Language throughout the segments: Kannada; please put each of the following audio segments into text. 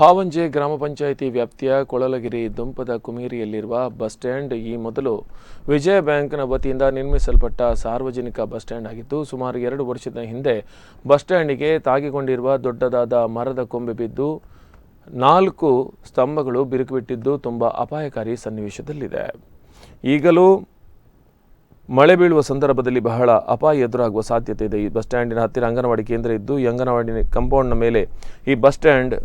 ಹಾವಂಜೆ ಗ್ರಾಮ ಪಂಚಾಯಿತಿ ವ್ಯಾಪ್ತಿಯ ಕೊಳಲಗಿರಿ ದುಂಪದ ಕುಮೇರಿಯಲ್ಲಿರುವ ಬಸ್ ಸ್ಟ್ಯಾಂಡ್ ಈ ಮೊದಲು ವಿಜಯ ಬ್ಯಾಂಕ್ನ ವತಿಯಿಂದ ನಿರ್ಮಿಸಲ್ಪಟ್ಟ ಸಾರ್ವಜನಿಕ ಬಸ್ ಸ್ಟ್ಯಾಂಡ್ ಆಗಿದ್ದು, ಸುಮಾರು ಎರಡು ವರ್ಷದ ಹಿಂದೆ ಬಸ್ ಸ್ಟ್ಯಾಂಡಿಗೆ ತಾಗಿಕೊಂಡಿರುವ ದೊಡ್ಡದಾದ ಮರದ ಕೊಂಬೆ ಬಿದ್ದು ನಾಲ್ಕು ಸ್ತಂಭಗಳು ಬಿರುಕು ಬಿಟ್ಟಿದ್ದು ತುಂಬ ಅಪಾಯಕಾರಿ ಸನ್ನಿವೇಶದಲ್ಲಿದೆ. ಈಗಲೂ ಮಳೆ ಬೀಳುವ ಸಂದರ್ಭದಲ್ಲಿ ಬಹಳ ಅಪಾಯ ಎದುರಾಗುವ ಸಾಧ್ಯತೆ ಇದೆ. ಈ ಬಸ್ ಸ್ಟ್ಯಾಂಡಿನ ಹತ್ತಿರ ಅಂಗನವಾಡಿ ಕೇಂದ್ರ ಇದ್ದು, ಈ ಅಂಗನವಾಡಿ ಕಾಂಪೌಂಡ್ನ ಮೇಲೆ ಈ ಬಸ್ ಸ್ಟ್ಯಾಂಡ್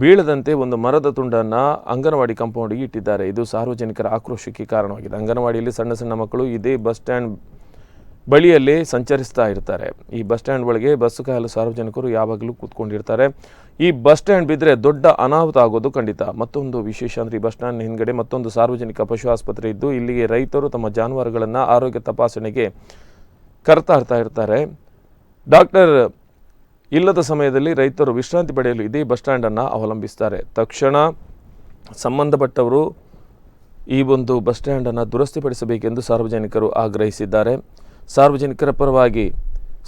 ಬೀಳದಂತೆ ಒಂದು ಮರದ ತುಂಡನ್ನು ಅಂಗನವಾಡಿ ಕಾಂಪೌಂಡಿಗೆ ಇಟ್ಟಿದ್ದಾರೆ. ಇದು ಸಾರ್ವಜನಿಕರ ಆಕ್ರೋಶಕ್ಕೆ ಕಾರಣವಾಗಿದೆ. ಅಂಗನವಾಡಿಯಲ್ಲಿ ಸಣ್ಣ ಸಣ್ಣ ಮಕ್ಕಳು ಇದೇ ಬಸ್ ಸ್ಟ್ಯಾಂಡ್ ಬಳಿಯಲ್ಲಿ ಸಂಚರಿಸ್ತಾ ಇರ್ತಾರೆ. ಈ ಬಸ್ ಸ್ಟ್ಯಾಂಡ್ ಒಳಗೆ ಬಸ್ ಕಾಯಲು ಸಾರ್ವಜನಿಕರು ಯಾವಾಗಲೂ ಕೂತ್ಕೊಂಡಿರ್ತಾರೆ. ಈ ಬಸ್ ಸ್ಟ್ಯಾಂಡ್ ಬಿದ್ದರೆ ದೊಡ್ಡ ಅನಾಹುತ ಆಗೋದು ಖಂಡಿತ. ಮತ್ತೊಂದು ವಿಶೇಷ ಅಂದರೆ ಈ ಬಸ್ ಸ್ಟ್ಯಾಂಡ್ ಹಿಂದ್ಗಡೆ ಮತ್ತೊಂದು ಸಾರ್ವಜನಿಕ ಪಶು ಆಸ್ಪತ್ರೆ ಇದ್ದು, ಇಲ್ಲಿಗೆ ರೈತರು ತಮ್ಮ ಜಾನುವಾರುಗಳನ್ನು ಆರೋಗ್ಯ ತಪಾಸಣೆಗೆ ಕರ್ತಾ ಇರ್ತಾ ಇರ್ತಾರೆ. ಡಾಕ್ಟರ್ ಇಲ್ಲದ ಸಮಯದಲ್ಲಿ ರೈತರು ವಿಶ್ರಾಂತಿ ಪಡೆಯಲು ಇದೇ ಬಸ್ ಸ್ಟ್ಯಾಂಡನ್ನು ಅವಲಂಬಿಸ್ತಾರೆ. ತಕ್ಷಣ ಸಂಬಂಧಪಟ್ಟವರು ಈ ಒಂದು ಬಸ್ ಸ್ಟ್ಯಾಂಡನ್ನು ದುರಸ್ತಿಪಡಿಸಬೇಕೆಂದು ಸಾರ್ವಜನಿಕರು ಆಗ್ರಹಿಸಿದ್ದಾರೆ. ಸಾರ್ವಜನಿಕರ ಪರವಾಗಿ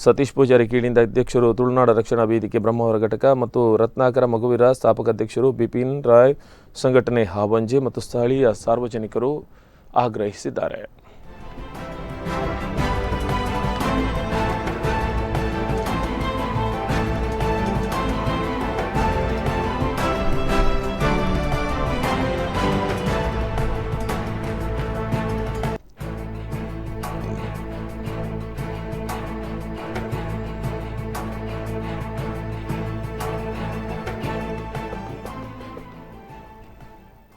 ಸತೀಶ್ ಪೂಜಾರಿ ಕೀಳಿಂದ ಅಧ್ಯಕ್ಷರು ತುಳುನಾಡ ರಕ್ಷಣಾ ವೇದಿಕೆ ಬ್ರಹ್ಮಾವರ ಘಟಕ ಮತ್ತು ರತ್ನಾಕರ ಮಗುವಿರ ಸ್ಥಾಪಕ ಅಧ್ಯಕ್ಷರು ಬಿಪಿನ್ ರಾಯ್ ಸಂಘಟನೆ ಹಾವಂಜಿ ಮತ್ತು ಸ್ಥಳೀಯ ಸಾರ್ವಜನಿಕರು ಆಗ್ರಹಿಸಿದ್ದಾರೆ.